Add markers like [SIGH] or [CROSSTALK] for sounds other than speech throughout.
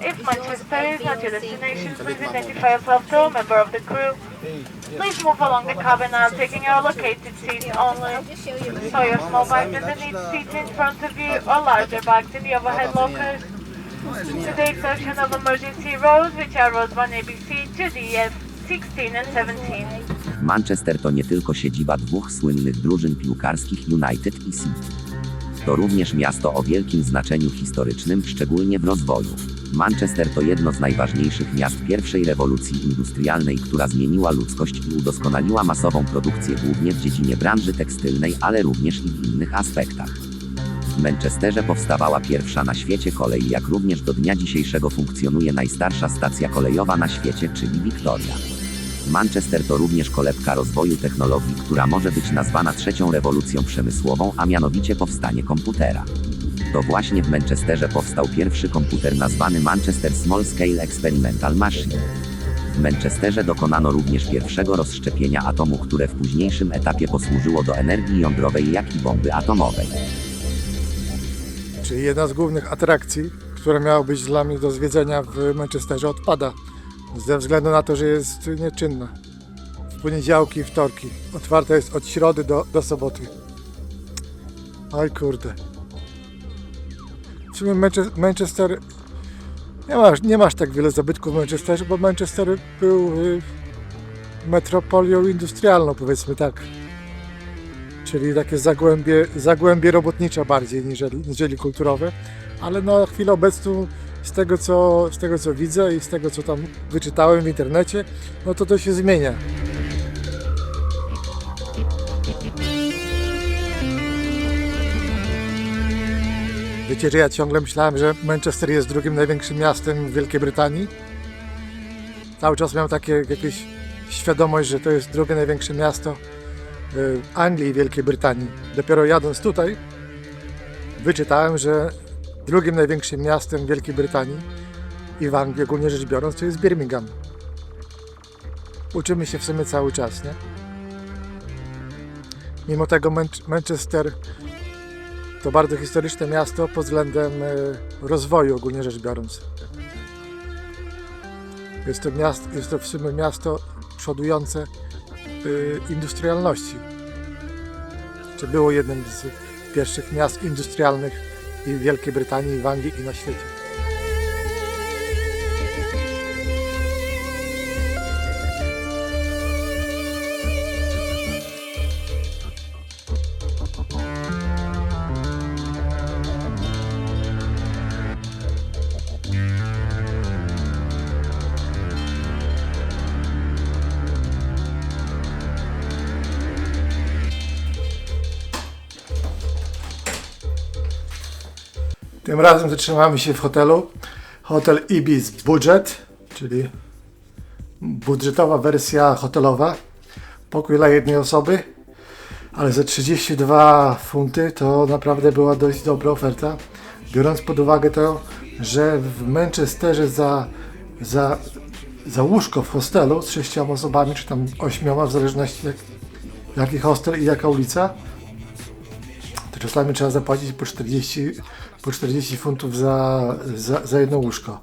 If Manchester is not your destination, please identify yourself to a member of the crew. Please move along the cabin aisle, taking your allocated seats only. Store your small in the neat seats in front of you or larger bags in the overhead lockers. Today, exception of emergency rows, which are rows 1 ABC to DF 16 and 17. Manchester to nie tylko siedziba dwóch słynnych drużyn piłkarskich United i City. To również miasto o wielkim znaczeniu historycznym, szczególnie w rozwoju. Manchester to jedno z najważniejszych miast pierwszej rewolucji industrialnej, która zmieniła ludzkość i udoskonaliła masową produkcję głównie w dziedzinie branży tekstylnej, ale również i w innych aspektach. W Manchesterze powstawała pierwsza na świecie kolej, jak również do dnia dzisiejszego funkcjonuje najstarsza stacja kolejowa na świecie, czyli Victoria. Manchester to również kolebka rozwoju technologii, która może być nazwana trzecią rewolucją przemysłową, a mianowicie powstanie komputera. To właśnie w Manchesterze powstał pierwszy komputer nazwany Manchester Small Scale Experimental Machine. W Manchesterze dokonano również pierwszego rozszczepienia atomu, które w późniejszym etapie posłużyło do energii jądrowej, jak i bomby atomowej. Czyli jedna z głównych atrakcji, która miała być dla mnie do zwiedzenia w Manchesterze odpada. Ze względu na to, że jest nieczynna. W poniedziałki i wtorki. Otwarta jest od środy do, do soboty. Oj kurde. W sumie Manche- Manchester... Nie masz, nie masz tak wiele zabytków w Manchesterze, bo Manchester był y, metropolią industrialną, powiedzmy tak. Czyli takie zagłębie, zagłębie robotnicze bardziej niżeli, niżeli kulturowe. Ale no, na chwilę obecną z tego, co, z tego co widzę i z tego co tam wyczytałem w internecie, no to to się zmienia. Wiecie, że ja ciągle myślałem, że Manchester jest drugim największym miastem w Wielkiej Brytanii. Cały czas miałem takie jakieś świadomość, że to jest drugie największe miasto y, Anglii i Wielkiej Brytanii. Dopiero jadąc tutaj, wyczytałem, że drugim największym miastem Wielkiej Brytanii i w Anglii ogólnie rzecz biorąc to jest Birmingham. Uczymy się w sumie cały czas, nie? Mimo tego Manch- Manchester to bardzo historyczne miasto pod względem e, rozwoju ogólnie rzecz biorąc. Jest to, miasto, jest to w sumie miasto przodujące y, industrialności. Czy było jednym z pierwszych miast industrialnych i w Wielkiej Brytanii, i w Anglii, i na świecie. Tym razem zatrzymamy się w hotelu. Hotel Ibis Budget, czyli budżetowa wersja hotelowa. Pokój dla jednej osoby, ale za 32 funty to naprawdę była dość dobra oferta. Biorąc pod uwagę to, że w Manchesterze za, za, za łóżko w hostelu z sześcioma osobami, czy tam ośmioma, w zależności jak, jaki hostel i jaka ulica, to czasami trzeba zapłacić po 40, po 40 funtów za, za, za jedno łóżko.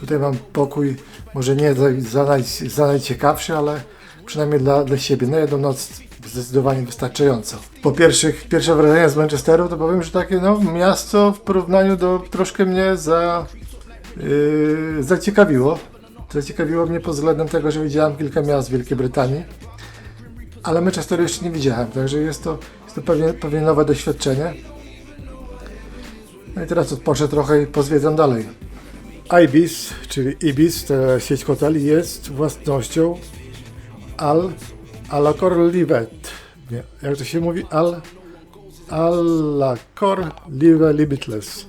Tutaj mam pokój, może nie za, za, naj, za najciekawszy, ale przynajmniej dla, dla siebie. Na jedną noc zdecydowanie wystarczająco. Po pierwszych, pierwsze wrażenia z Manchesteru to powiem, że takie no, miasto w porównaniu do troszkę mnie za, yy, zaciekawiło. Zaciekawiło mnie pod względem tego, że widziałem kilka miast w Wielkiej Brytanii ale Manchesteru jeszcze nie widziałem, także jest to, to pewnie, pewnie nowe doświadczenie. No i teraz odpocznę trochę i pozwiedzam dalej. Ibis, czyli Ibis, ta sieć hoteli jest własnością Al, Alacor Livet. Nie, jak to się mówi? Al, Alacor Live Limitless.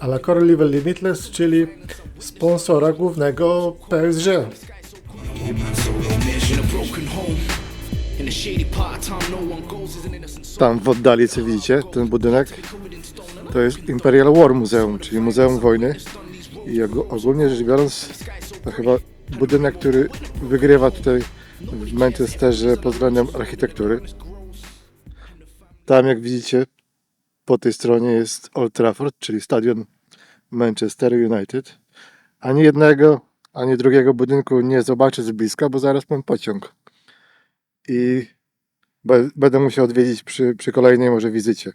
Alacor Live Limitless, czyli sponsora głównego PSG. Tam w oddali, co widzicie, ten budynek, to jest Imperial War Museum, czyli Muzeum Wojny. I og- ogólnie rzecz biorąc, to chyba budynek, który wygrywa tutaj w Manchesterze pod względem architektury. Tam, jak widzicie, po tej stronie jest Old Trafford, czyli stadion Manchester United. ani jednego, ani drugiego budynku nie zobaczę z bliska, bo zaraz mam pociąg. I be, będę musiał odwiedzić przy, przy kolejnej może wizycie.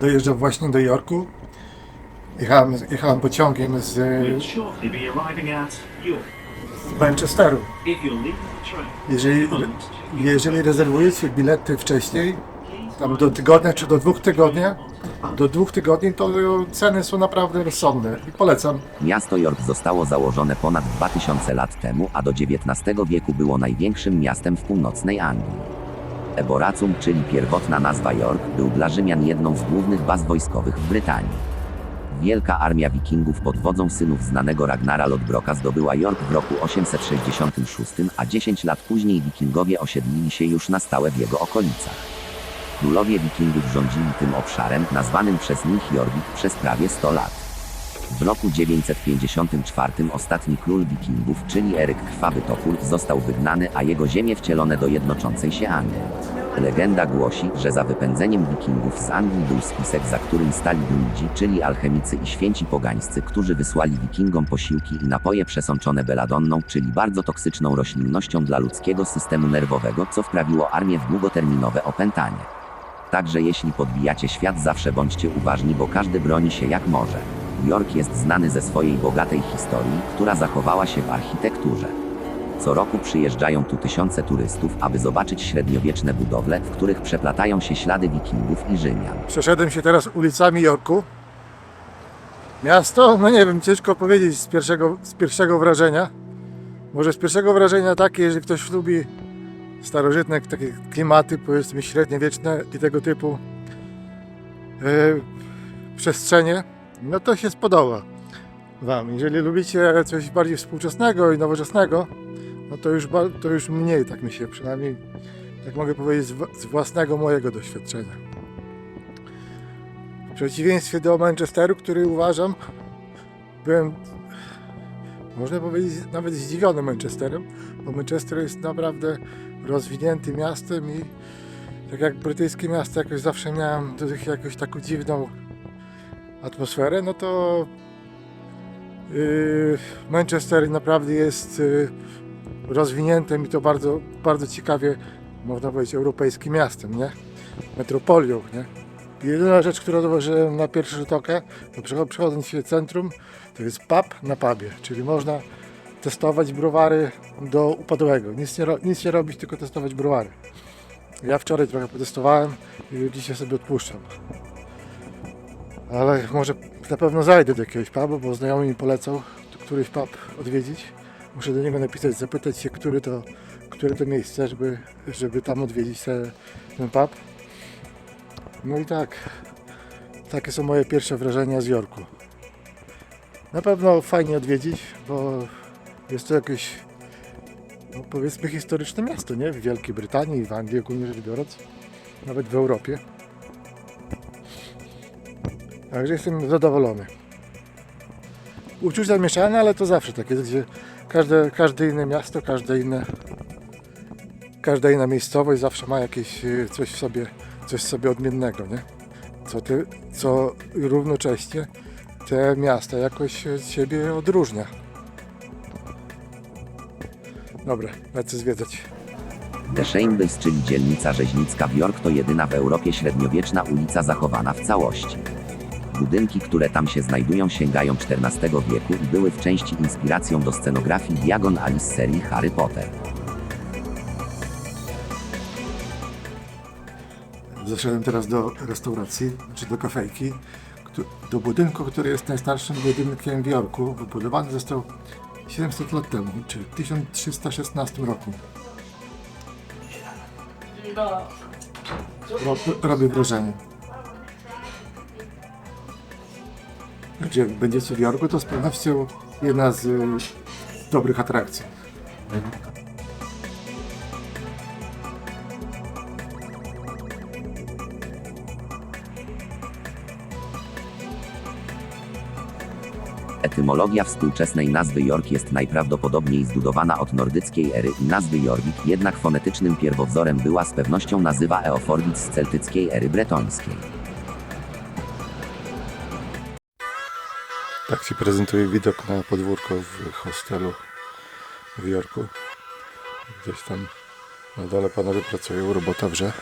Dojeżdżam właśnie do Jorku. Jechałem, jechałem pociągiem z Manchesteru. Jeżeli, jeżeli rezerwujecie bilety wcześniej, tam do tygodnia czy do dwóch tygodni, do dwóch tygodni, to ceny są naprawdę rozsądne i polecam. Miasto York zostało założone ponad 2000 lat temu, a do XIX wieku było największym miastem w północnej Anglii. Eboracum, czyli pierwotna nazwa York, był dla Rzymian jedną z głównych baz wojskowych w Brytanii. Wielka armia wikingów pod wodzą synów znanego Ragnara Lodbroka zdobyła York w roku 866, a 10 lat później wikingowie osiedlili się już na stałe w jego okolicach. Królowie wikingów rządzili tym obszarem, nazwanym przez nich Jorvik, przez prawie 100 lat. W roku 954 ostatni król wikingów, czyli Eryk Krwawy Topór, został wygnany, a jego ziemie wcielone do jednoczącej się Anglii. Legenda głosi, że za wypędzeniem wikingów z Anglii był spisek, za którym stali druidzi, czyli alchemicy i święci pogańscy, którzy wysłali wikingom posiłki i napoje przesączone beladonną, czyli bardzo toksyczną roślinnością dla ludzkiego systemu nerwowego, co wprawiło armię w długoterminowe opętanie. Także jeśli podbijacie świat, zawsze bądźcie uważni, bo każdy broni się jak może. York jest znany ze swojej bogatej historii, która zachowała się w architekturze. Co roku przyjeżdżają tu tysiące turystów, aby zobaczyć średniowieczne budowle, w których przeplatają się ślady wikingów i Rzymian. Przeszedłem się teraz ulicami Jorku. Miasto, no nie wiem, ciężko powiedzieć z pierwszego, z pierwszego wrażenia. Może z pierwszego wrażenia takie, że ktoś lubi starożytne takie klimaty, powiedzmy średniowieczne i tego typu e, przestrzenie, no to się spodoba Wam. Jeżeli lubicie coś bardziej współczesnego i nowoczesnego, no to już, to już mniej, tak mi się przynajmniej, tak mogę powiedzieć, z, własnego mojego doświadczenia. W przeciwieństwie do Manchesteru, który uważam, byłem, można powiedzieć, nawet zdziwiony Manchesterem, bo Manchester jest naprawdę rozwiniętym miastem i tak jak brytyjskie miasta jakoś zawsze miałem do tych jakąś taką dziwną atmosferę, no to yy, Manchester naprawdę jest yy, rozwiniętym i to bardzo, bardzo ciekawie, można powiedzieć, europejskim miastem, nie? Metropolią, nie? Jedyna rzecz, którą zauważyłem na pierwszy rzut oka, przecho- przechodząc się centrum, to jest pub na pubie, czyli można testować browary do upadłego. Nic nie, nic nie robić, tylko testować browary. Ja wczoraj trochę potestowałem i dzisiaj sobie odpuszczam. Ale może na pewno zajdę do jakiegoś pubu, bo znajomy mi polecał któryś pub odwiedzić. Muszę do niego napisać, zapytać się, który to, które to miejsce, żeby, żeby tam odwiedzić te, ten pub. No i tak, takie są moje pierwsze wrażenia z Jorku. Na pewno fajnie odwiedzić, bo jest to jakieś, no powiedzmy, historyczne miasto, nie? W Wielkiej Brytanii w Anglii ogólnie rzecz biorąc, nawet w Europie. Także jestem zadowolony. Uczucia mieszane, ale to zawsze tak jest, gdzie każde, każde inne miasto, każde inne, każda inna miejscowość zawsze ma jakieś e, coś w sobie, coś w sobie odmiennego, nie? Co, ty, co równocześnie te miasta jakoś od siebie odróżnia. Dobra, lecę zwiedzać. Shambles, czyli dzielnica rzeźnicka w York, to jedyna w Europie średniowieczna ulica zachowana w całości. Budynki, które tam się znajdują, sięgają XIV wieku i były w części inspiracją do scenografii Diagon Alice z serii Harry Potter. Zaszedłem teraz do restauracji, czy do kafejki, do budynku, który jest najstarszym budynkiem w Jorku. Wybudowany został 700 lat temu, czyli w 1316 roku. Ro, robi wrażenie. Jak będziecie w Jorku, to z pewnością jedna z y, dobrych atrakcji. Etymologia współczesnej nazwy Jork jest najprawdopodobniej zbudowana od nordyckiej ery i nazwy Jorvik, jednak fonetycznym pierwowzorem była z pewnością nazywa Eoforbic z celtyckiej ery bretońskiej. Tak się prezentuje widok na podwórko w hostelu w Jorku. Gdzieś tam na dole panowie pracują, robota wrze.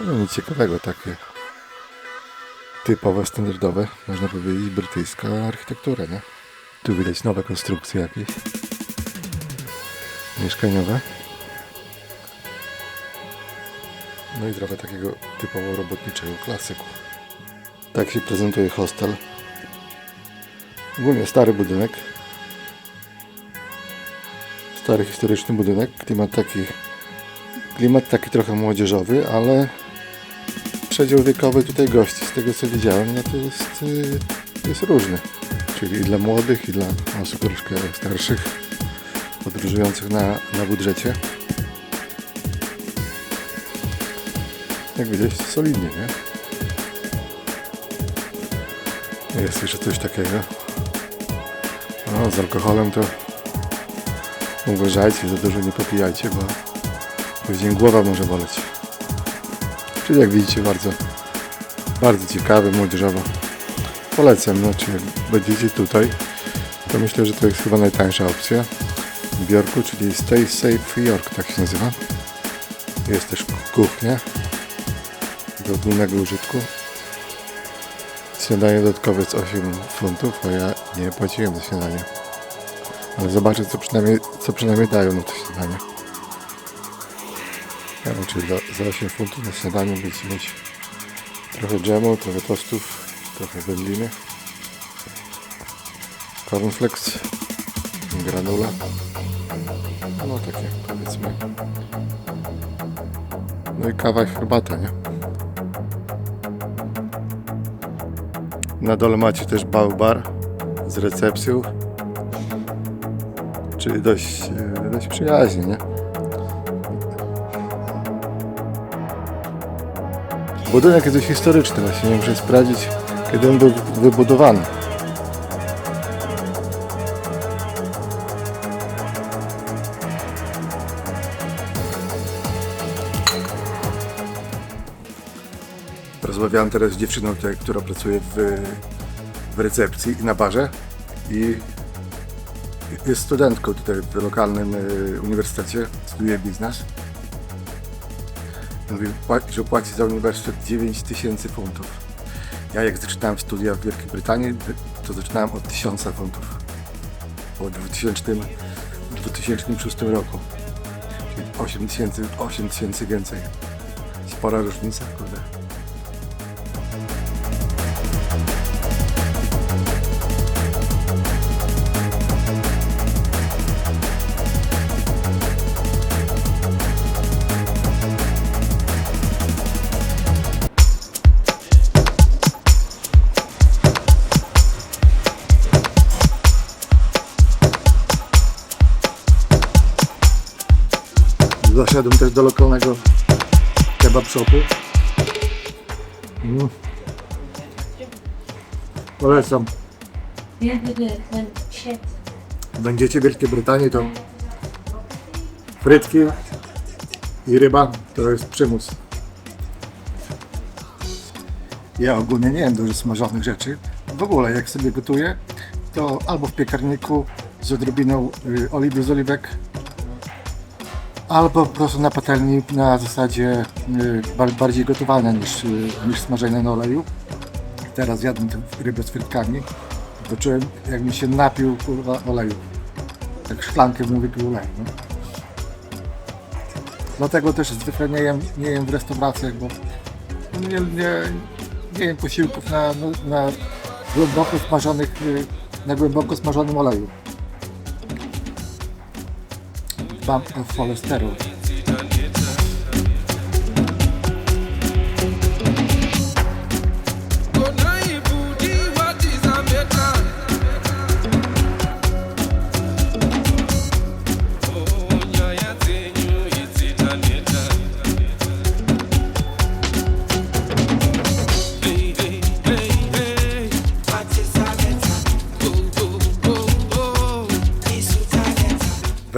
No nic ciekawego, takie typowe, standardowe, można powiedzieć, brytyjska architektura, nie? Tu widać nowe konstrukcje jakieś mieszkaniowe. No i trochę takiego typowo robotniczego klasyku. Tak się prezentuje hostel. Ogólnie stary budynek. Stary historyczny budynek. Klimat taki, klimat taki trochę młodzieżowy, ale przedział wiekowy tutaj gości, z tego co widziałem, no to jest, to jest różny. Czyli i dla młodych, i dla osób troszkę starszych, podróżujących na, na budżecie. Jak widać, solidnie, nie? Jest jeszcze coś takiego. No, z alkoholem to uważajcie, za dużo nie popijajcie, bo później głowa może boleć. Czyli jak widzicie, bardzo, bardzo ciekawy, młodzieżowo. Polecam, no, czy jak będziecie tutaj, to myślę, że to jest chyba najtańsza opcja w Yorku, czyli Stay Safe York, tak się nazywa. Jest też kuchnia do ogólnego użytku. Śniadanie dodatkowe jest 8 funtów, a ja nie płaciłem za śniadanie. Ale zobaczę, co przynajmniej, co przynajmniej dają na to śniadanie. Ja wiem, czyli za, za 8 funtów na śniadanie będziecie mieć trochę dżemu, trochę tostów, trochę wędliny, cornflakes, granula. No takie, powiedzmy. No i kawa i herbata, nie? Na dole macie też bał bar z recepcją. Czyli dość, e, dość przyjaźnie, nie? Budynek jest dość historyczny właśnie, muszę sprawdzić kiedy on był wybudowany. Rozmawiałem teraz z dziewczyną, która pracuje w, w recepcji i na barze i jest studentką tutaj w lokalnym y, uniwersytecie, studiuje biznes. Mówi, że płaci za uniwersytet 9 tysięcy funtów. Ja jak zaczynałem studia w Wielkiej Brytanii, to zaczynałem od 1000 funtów. Po 2000, 2006 roku. Czyli 8 tysięcy, 8 tysięcy więcej. Spora różnica, kurde. Zaszedłem też do lokalnego kebab shopu. Mm. Polecam. Będziecie w Wielkiej Brytanii, to frytki i ryba to jest przymus. Ja ogólnie nie jem dużo smażonych rzeczy. W ogóle jak sobie gotuję, to albo w piekarniku z odrobiną y, oliwy z oliwek, albo po prostu na patelni na zasadzie y, bar- bardziej gotowania niż, y, niż na oleju. Teraz jadłem tę rybę z frytkami. To czułem jak mi się napił kurwa oleju. Tak szklankę mu wypił oleju. No. Dlatego też zwykle nie jem, nie jem w restauracjach, bo nie, nie, nie jem posiłków na, na, na głęboko smażonych, y, na głęboko smażonym oleju. papo com.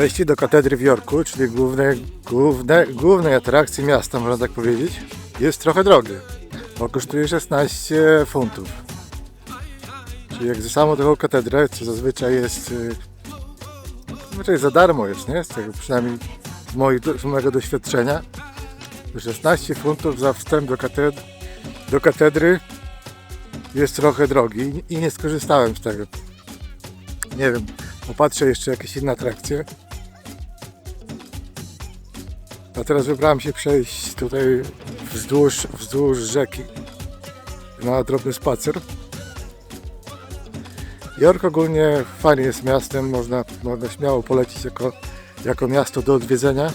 Wejście do katedry w Jorku, czyli główne, główne, głównej atrakcji miasta, można tak powiedzieć, jest trochę drogie, bo kosztuje 16 funtów. Czyli jak za samą taką katedrę, co zazwyczaj jest y, zazwyczaj za darmo jest, nie? Z tego przynajmniej z, moich, z mojego doświadczenia. 16 funtów za wstęp do, katedry, do katedry jest trochę drogi i nie skorzystałem z tego. Nie wiem, popatrzę jeszcze jakieś inne atrakcje. A teraz wybrałem się przejść tutaj wzdłuż, wzdłuż rzeki na drobny spacer. Jork ogólnie fajnie jest miastem, można, można śmiało polecić jako, jako miasto do odwiedzenia.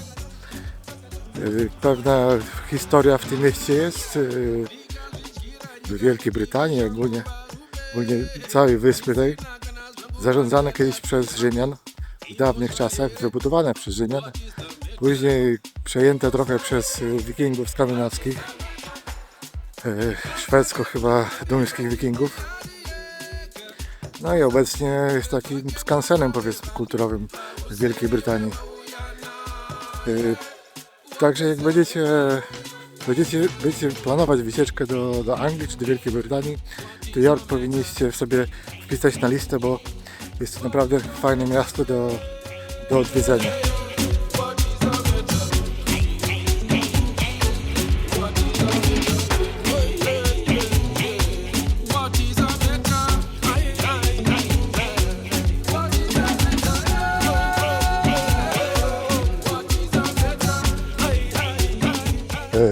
Yy, Pewna historia w tym mieście jest. yy, W Wielkiej Brytanii, ogólnie, ogólnie całej wyspy tej, zarządzane kiedyś przez Rzymian w dawnych czasach, wybudowane przez Rzymian, później przejęte trochę przez yy, wikingów skandynawskich, yy, szwedzko chyba duńskich wikingów. No i obecnie jest takim skansenem powiedzmy kulturowym w Wielkiej Brytanii. Yy, Także jak będziecie, będziecie, będziecie planować wycieczkę do, do Anglii czy do Wielkiej Brytanii, to York powinniście sobie wpisać na listę, bo jest to naprawdę fajne miasto do, do odwiedzenia.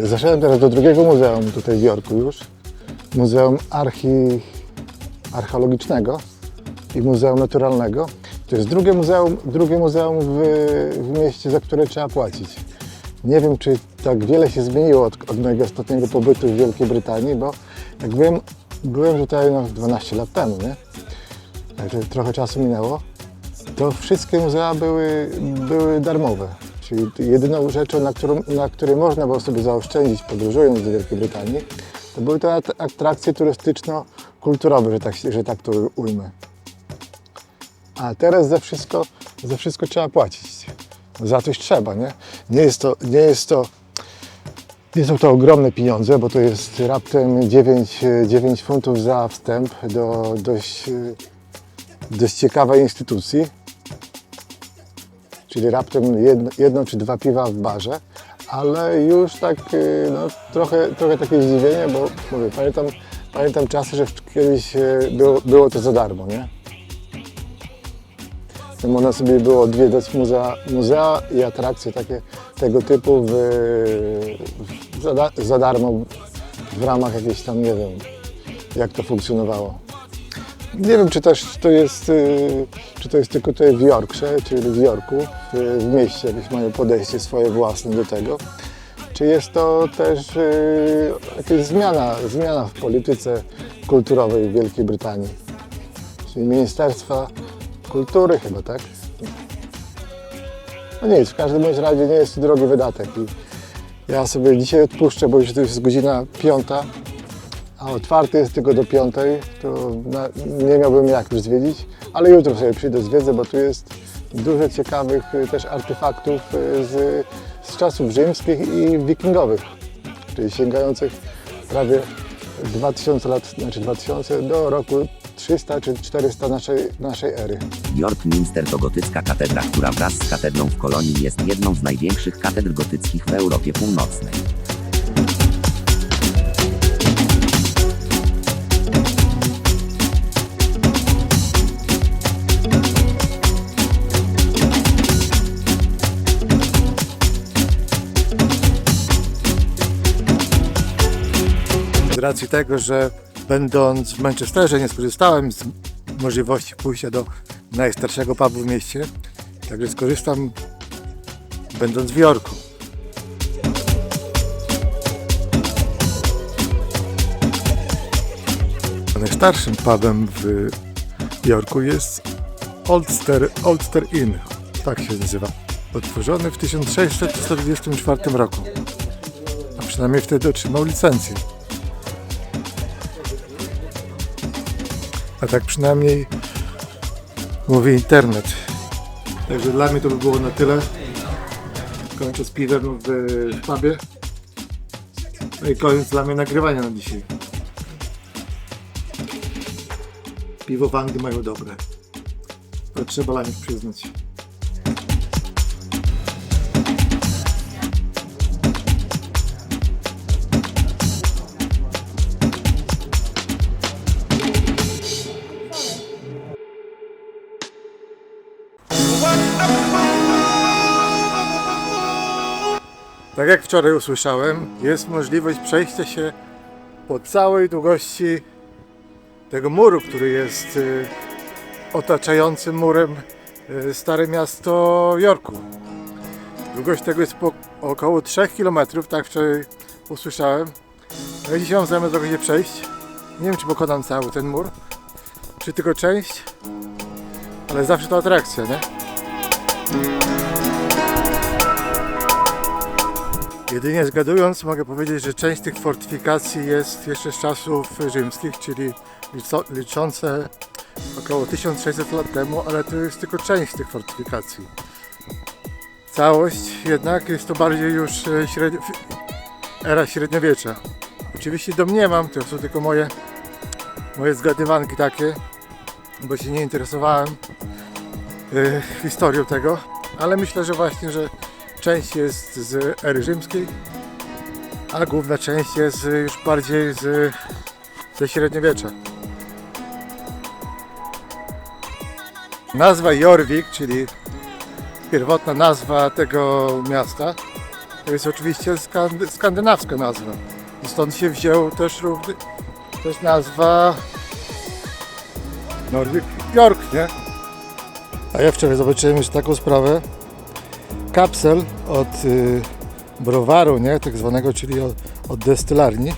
Zaszedłem teraz do drugiego muzeum tutaj w Jorku już. Muzeum Archi... Archeologicznego i Muzeum Naturalnego. To jest drugie muzeum, drugie muzeum w, w mieście, za które trzeba płacić. Nie wiem, czy tak wiele się zmieniło od, od mojego ostatniego pobytu w Wielkiej Brytanii, bo jak byłem, byłem tutaj no, 12 lat temu, nie? Także trochę czasu minęło. To wszystkie muzea były, były darmowe. Czyli jedyną rzeczą, na, którą, na której można było sobie zaoszczędzić podróżując do Wielkiej Brytanii, to były to at- atrakcje turystyczno-kulturowe, że tak, że tak to ujmę. A teraz za wszystko, za wszystko trzeba płacić. Za coś trzeba, nie? Nie jest to, nie jest to, nie są to ogromne pieniądze, bo to jest raptem 9, e, 9 funtów za wstęp do dość, dość ciekawej instytucji czyli raptem jedno, jedno czy dwa piwa w barze, ale już tak y, no, trochę, trochę takie zdziwienie, bo mówię, pamiętam, pamiętam czasy, że kiedyś y, było, było to za darmo, nie? Można sobie było odwiedzać muzea, muzea i atrakcje takie tego typu w, w, za, za darmo w ramach jakiejś tam, nie wiem, jak to funkcjonowało. Nie wiem, czy też to jest, y, czy to jest tylko tutaj w Yorkshire, czyli w Yorku, w, mieście, jakieś mają podejście swoje własne do tego. Czy jest to też y, jakaś zmiana, zmiana w polityce kulturowej w Wielkiej Brytanii? Czyli Ministerstwa Kultury chyba, tak? No nic, w każdym bądź razie nie jest to drogi wydatek. I ja sobie dzisiaj odpuszczę, bo już to jest godzina piąta, a otwarty jest tylko do piątej, to na, nie miałbym jak już zwiedzić, ale jutro sobie przyjdę zwiedzę, bo tu jest dużo ciekawych y, też artefaktów y, z, z czasów rzymskich i wikingowych, czyli sięgających prawie 2000 lat, znaczy 2000 do roku 300 czy 400 naszej, naszej ery. York Minster to gotycka katedra, która wraz z katedrą w Kolonii jest jedną z największych katedr gotyckich w Europie Północnej. Racji tego, że będąc w Manchesterze nie skorzystałem z możliwości pójścia do najstarszego pubu w mieście, także skorzystam będąc w Jorku. Najstarszym pubem w Jorku jest Oldster, Oldster Inn, tak się nazywa. Otworzony w 1644 roku, a przynajmniej wtedy otrzymał licencję. A tak przynajmniej mówi internet. Także dla mnie to by było na tyle. Kończę z piwem w pubie. No i koniec dla mnie nagrywania na dzisiaj. Piwo w Anglii mają dobre. To trzeba dla nich przyznać. Tak jak wczoraj usłyszałem, jest możliwość przejścia się po całej długości tego muru, który jest y, otaczającym murem y, stare miasto Yorku. Długość tego jest około 3 km, tak wczoraj usłyszałem. Ja dzisiaj mam zamiar się przejść. Nie wiem, czy pokonam cały ten mur, czy tylko część, ale zawsze to atrakcja, nie? Jedynie zgadując, mogę powiedzieć, że część tych fortyfikacji jest jeszcze z czasów rzymskich, czyli liczące około 1600 lat temu, ale to jest tylko część tych fortyfikacji. Całość jednak jest to bardziej już e, średnio, era średniowiecza. Oczywiście domniemam, to są tylko moje, moje zgadywanki takie, bo się nie interesowałem e, historią tego, ale myślę, że właśnie, że część jest z ery rzymskiej, a główna część jest już bardziej z, ze średniowiecza. Nazwa Jorvik, czyli pierwotna nazwa tego miasta, to jest oczywiście skandy, skandynawska nazwa. I stąd się wziął też, równy, też nazwa Norwik nie? A ja wczoraj zobaczyłem już taką sprawę, kapsel od y, browaru, nie, tak zwanego, czyli od, od destylarni,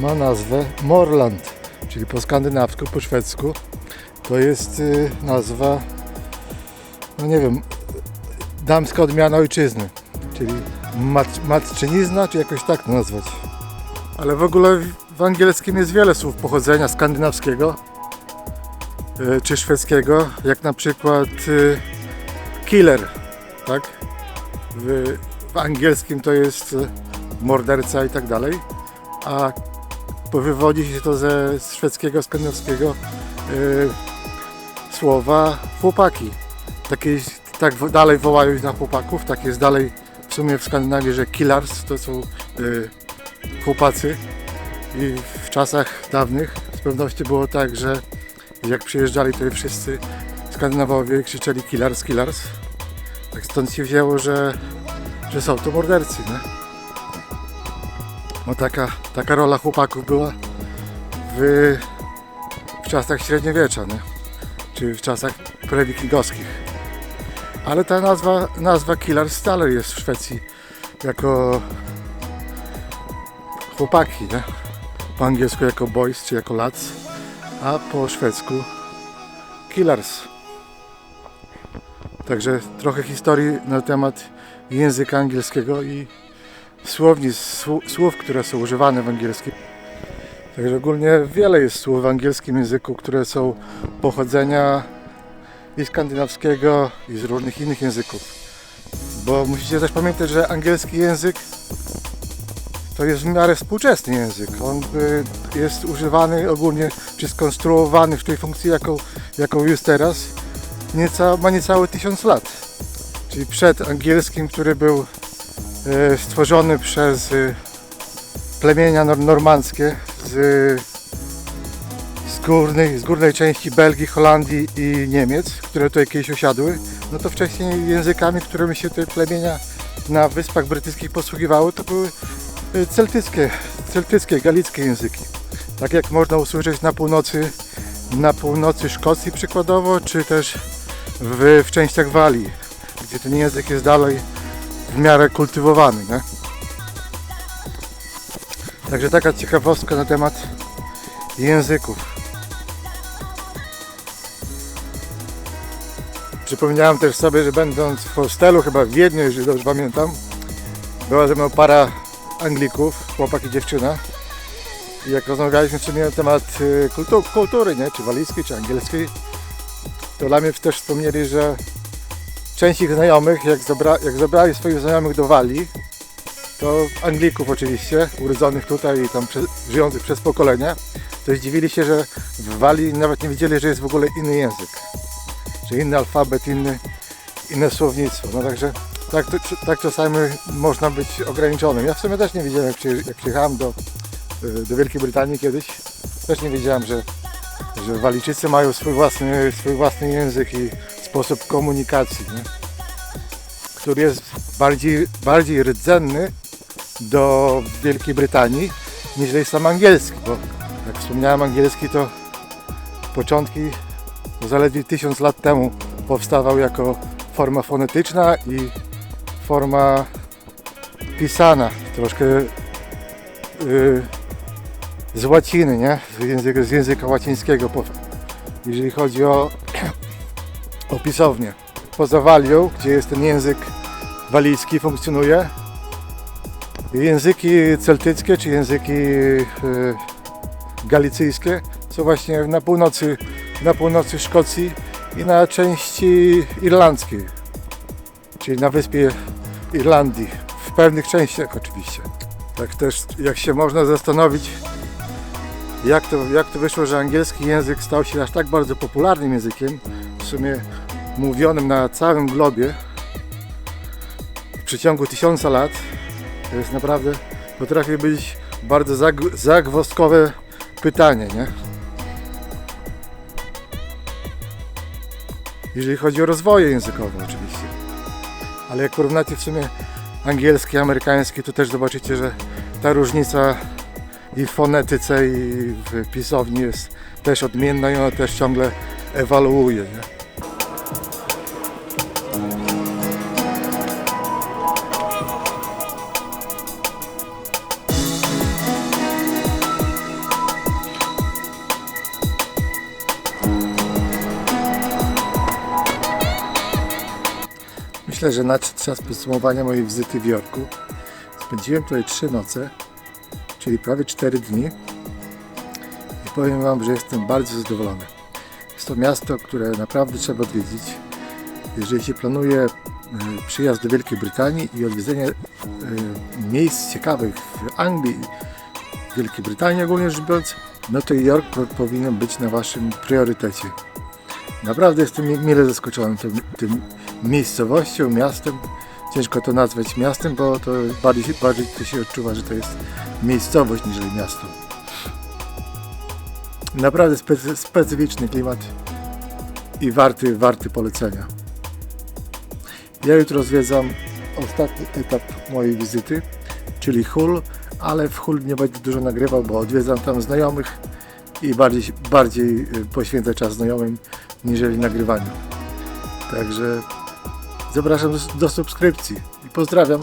ma nazwę Morland, czyli po skandynawsku, po szwedzku. To jest y, nazwa, no nie wiem, damska odmiana ojczyzny, czyli mat, matczynizna, czy jakoś tak to nazwać. Ale w ogóle w, w angielskim jest wiele słów pochodzenia skandynawskiego y, czy szwedzkiego, jak na przykład y, killer, tak? W, w angielskim to jest e, morderca i tak dalej, a wywodzi się to ze szwedzkiego, skandynawskiego e, słowa chłopaki. Tak wo- dalej wołają na chłopaków, tak jest dalej w sumie w Skandynawii, że killers to są e, chłopacy i w czasach dawnych z pewnością było tak, że jak przyjeżdżali tutaj wszyscy Skandynawowie krzyczeli killers, killers. Tak stąd się wzięło, że, że są to mordercy, nie? No taka, taka rola chłopaków była w, w czasach średniowiecza, nie? Czy w czasach prewikingowskich. Ale ta nazwa, nazwa Killer stale jest w Szwecji jako chłopaki, nie? Po angielsku jako boys czy jako lads, a po szwedzku killers. Także trochę historii na temat języka angielskiego i słownic, słów, słów, które są używane w angielskim. Także ogólnie wiele jest słów w angielskim języku, które są pochodzenia i skandynawskiego, i z różnych innych języków. Bo musicie też pamiętać, że angielski język to jest w miarę współczesny język. On y, jest używany ogólnie, czy skonstruowany w tej funkcji, jaką, jaką jest teraz, nieca, ma niecałe tysiąc lat. Czyli przed angielskim, który był e, stworzony przez e, plemienia nor- normandzkie z, z, górnej, z górnej części Belgii, Holandii i Niemiec, które tutaj kiedyś osiadły, no to wcześniej językami, którymi się te plemienia na Wyspach Brytyjskich posługiwały, to były e, celtyckie, celtyckie, galickie języki. Tak jak można usłyszeć na północy, na północy Szkocji przykładowo, czy też w, w częściach Walii, gdzie ten język jest dalej w miarę kultywowany. Nie? Także taka ciekawostka na temat języków. Przypomniałem też sobie, że będąc w hostelu, chyba w Wiedniu, jeżeli dobrze pamiętam, była ze mną para Anglików, chłopak i dziewczyna. I jak rozmawialiśmy w sumie na temat y, kultu- kultury, nie? czy walijskiej, czy angielskiej, to dla mnie też wspomnieli, że część ich znajomych, jak, zabra, jak zabrali swoich znajomych do Walii, to Anglików oczywiście, urodzonych tutaj i tam żyjących przez pokolenia, to zdziwili się, że w Walii nawet nie wiedzieli, że jest w ogóle inny język. Że inny alfabet, inny, inne słownictwo. No także tak, tak czasami można być ograniczonym. Ja w sumie też nie wiedziałem, jak przyjechałem do, y, do Wielkiej Brytanii kiedyś, też nie wiedziałem, że, że Walijczycy mają swój własny, swój własny język i sposób komunikacji, nie? który jest bardziej, bardziej rdzenny do Wielkiej Brytanii niż sam angielski, bo jak wspomniałem angielski to początki to zaledwie tysiąc lat temu powstawał jako forma fonetyczna i forma pisana, troszkę yy, z łaciny, nie? Z języka, z języka łacińskiego, jeżeli chodzi o, [CLEARS THROAT] o pisownię. Poza Walią, gdzie jest ten język walijski, funkcjonuje, języki celtyckie czy języki yy, galicyjskie są właśnie na północy, na północy Szkocji i na części irlandzkiej, czyli na wyspie Irlandii, w pewnych częściach oczywiście. Tak też, jak się można zastanowić, jak to, jak to wyszło, że angielski język stał się aż tak bardzo popularnym językiem, w sumie mówionym na całym globie w przeciągu tysiąca lat, to jest naprawdę, potrafi być bardzo zag- zagwozdkowe pytanie, nie? Jeżeli chodzi o rozwoje językowe oczywiście. Ale jak porównacie w sumie angielski, amerykański, to też zobaczycie, że ta różnica i w fonetyce, i w pisowni jest też odmienna i ona też ciągle ewoluuje. Nie? Myślę, że nadszedł czas podsumowania mojej wizyty w Jorku. Spędziłem tutaj trzy noce, czyli prawie 4 dni. I powiem Wam, że jestem bardzo zadowolony. Jest to miasto, które naprawdę trzeba odwiedzić. Jeżeli się planuje e, przyjazd do Wielkiej Brytanii i odwiedzenie e, miejsc ciekawych w Anglii, Wielkiej Brytanii ogólnie rzecz biorąc, no to York po- powinien być na Waszym priorytecie. Naprawdę jestem mi- mile zaskoczony tym, tym miejscowością, miastem. Ciężko to nazwać miastem, bo to bardziej, bardziej to się odczuwa, że to jest miejscowość niż miasto. Naprawdę specy, specyficzny klimat i warty, warty polecenia. Ja jutro zwiedzam ostatni etap mojej wizyty, czyli Hull, ale w Hull nie będę dużo nagrywał, bo odwiedzam tam znajomych i bardziej, bardziej y, poświęcę czas znajomym niżeli nagrywaniu. Także zapraszam do, do subskrypcji i pozdrawiam.